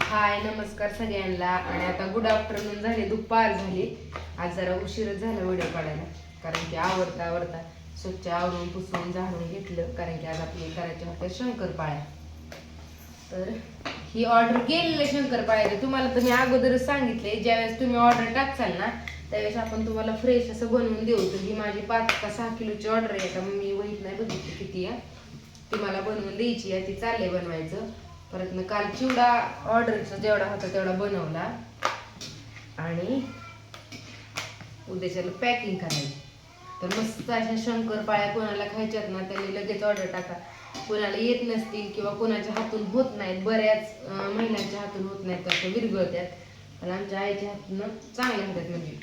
हाय नमस्कार सगळ्यांना. आणि आता गुड आफ्टरनून झाले दुपार झाली. आज जरा उशीरच झाला व्हिडिओ काढायला कारण की आवडता आवडता स्वच्छ आवरून पुसून झाडून घेतलं कारण की आज आपली करायच्या होत्या शंकरपाळ्या. तर ही ऑर्डर केलेलं शंकरपाळ्याचं तुम्हाला तर मी अगोदरच सांगितले ज्यावेळेस तुम्ही ऑर्डर टाकसाल ना त्यावेळेस आपण तुम्हाला फ्रेश असं बनवून देऊ. तर ही माझी पाच का सहा किलोची ऑर्डर आहे. का मी वहीत नाही बघितली किती आहे. ती मला बनवून द्यायची आहे ती चाललंय बनवायचं. परत मी काल चिवडा ऑर्डरचा जेवढा होता तेवढा बनवला. आणि उद्याच्याला पॅकिंग करायची. तर मस्त अशा शंकरपाळ्या कोणाला खायच्यात ना त्यांनी लगेच ऑर्डर टाका. कोणाला येत नसतील किंवा कोणाच्या हातून होत नाहीत बऱ्याच महिन्यांच्या महिलांच्या हातून होत नाहीत तर विरगळत्यात पण आमच्या आईच्या हातून चांगल्या होतात म्हणजे.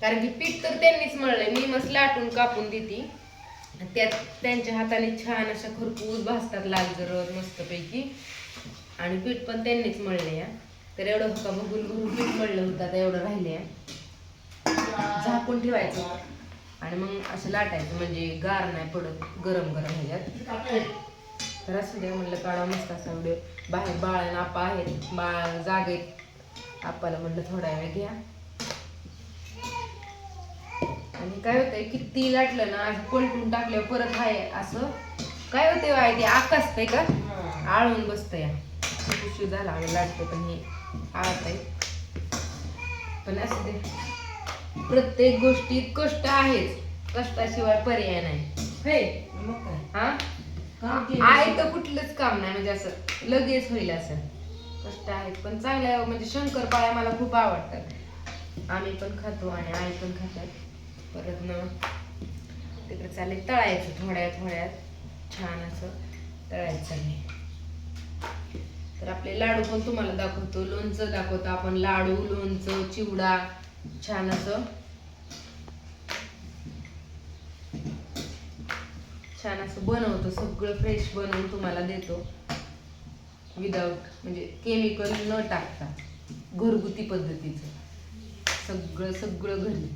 कारण की पीठ तर त्यांनीच मळलंय. मी मस्त लाटून कापून देते. त्यात त्यांच्या हाताने छान अशा खरपूस भासतात लाल जरद मस्तपैकी. आणि पीठ पण त्यांनीच मळले या तर एवढं होता बघून बघून पीठ मळलं होतं आता एवढं राहिले झाकून ठेवायचं. आणि मग असं लाटायचं म्हणजे गार नाही पडत गरम गरम ह्याच्यात. तर असं द्या म्हणलं काढा मस्त असा व्हिडिओ बाहेर बाळ आणि आपा आहेत बाळ जागेत. आपाला म्हणलं थोडा वेळ घ्या. आणि काय होतंय किती लाटलं ना असं पलटून टाकल्यावर परत हाय असं. काय होते वाय ते आकासतंय का? आळून बसतं या खूप उशीर झाला आम्ही लाटतो पण हे आळत आहे. पण असं ते प्रत्येक गोष्टीत कष्ट आहेच. कष्टाशिवाय पर्याय नाही. हे मग काय? हा? आहे तर कुठलंच काम नाही म्हणजे असं लगेच होईल असं. कष्ट आहेत पण चांगल्या म्हणजे शंकरपाळ्या मला खूप आवडतात. आम्ही पण खातो आणि आई पण खातात. परत न तिकडे चालेल तळायचं थोड्या थोड्यात छान असं तळायचं चाललंय तर आपले लाडू पण तुम्हाला दाखवतो लोणचं दाखवतो आपण लाडू लोणचं चिवडा छान असं. छान असं बनवतो सगळं फ्रेश बनवून तुम्हाला देतो. विदाऊट म्हणजे केमिकल न टाकता घरगुती पद्धतीचं. सगळं सगळं घरी.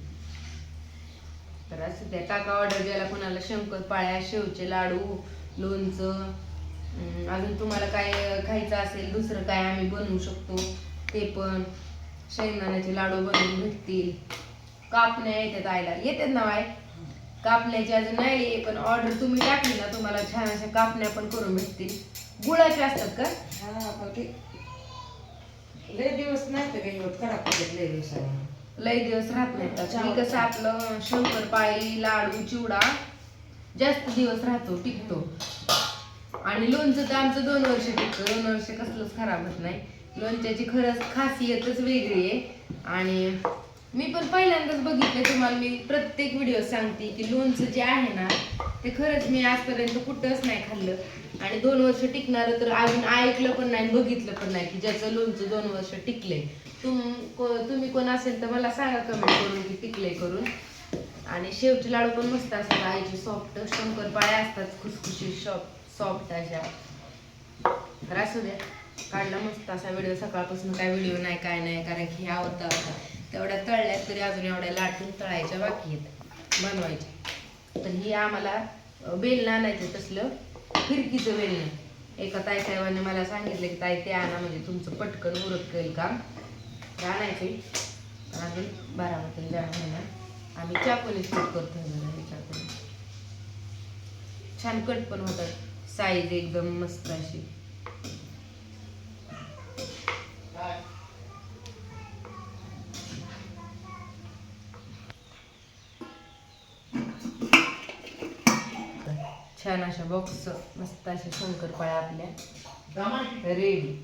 तर असं त्या टाका ऑर्डर द्यायला कोणाला शंकरपाळ्या शेवचे लाडू लोणचं. अजून तुम्हाला काय खायचं असेल दुसरं काय आम्ही बनवू शकतो ते पण. शेंगदाण्याचे लाडू बनवून भेटतील. कापण्या येतात आयला येतात ना बाय कापण्याची अजून नाही आहे, पण ऑर्डर तुम्ही टाकली ना तुम्हाला छान अशा कापण्या पण करून भेटतील. गुळाचे असतात का? हा लय दिवस नाही तर काही होत कडा लय दिवसाला लय दिवस राहत नाही. कसं आपलं शंकरपाळी लाडू चिवडा जास्त दिवस राहतो टिकतो. आणि लोणचं तर आमचं दोन वर्ष टिकतं. दोन वर्ष कसलंच खराब होत नाही. लोणच्याची खरंच खासियतच वेगळी आहे. आणि मी पण पहिल्यांदाच बघितलं तुम्हाला मी प्रत्येक व्हिडिओ सांगते की लोणचं जे आहे ना ते खरंच मी आजपर्यंत कुठंच नाही खाल्लं. आणि दोन वर्ष टिकणारं तर अजून ऐकलं पण नाही बघितलं पण नाही की ज्याचं लोणचं दोन वर्ष टिकले तुम को- तुम्ही कोण असेल तर मला सांगा कमेंट करून की टिकले करून. आणि शेवचे लाडू पण मस्त असतात आईचे सॉफ्ट शंकर शंकरपाळ्या असतात खुसखुशी सॉफ्ट सॉफ्ट अशा. तर असू द्या काढला मस्त असा व्हिडिओ सकाळपासून काय व्हिडिओ नाही काय नाही कारण की हे आवडता होता. तेवढ्या तळल्यात तरी अजून एवढ्या लाटून तळायच्या बाकी आहेत बनवायच्या. तर ही आम्हाला अं, आणायचं तसलं. फिरकीचं बेलन एका ताई साहेबांनी मला सांगितलं की ताई ते आणा म्हणजे तुमचं पटकन उरत करेल काम तर आणायचे. पण अजून बारामतीला जाणार होणार आम्ही चाकोनी शूट करतो जरा छान कट पण होतात. साईज एकदम मस्त अशी. छान अशा बॉक्स मस्त अशा शंकरपाळ्या आपल्या. रेडी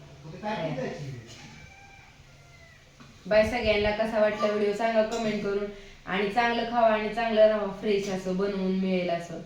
बाय सगळ्यांना कसा वाटला व्हिडिओ सांगा कमेंट करून. आणि चांगलं खावा आणि चांगलं राहा फ्रेश असं बनवून मिळेल असं.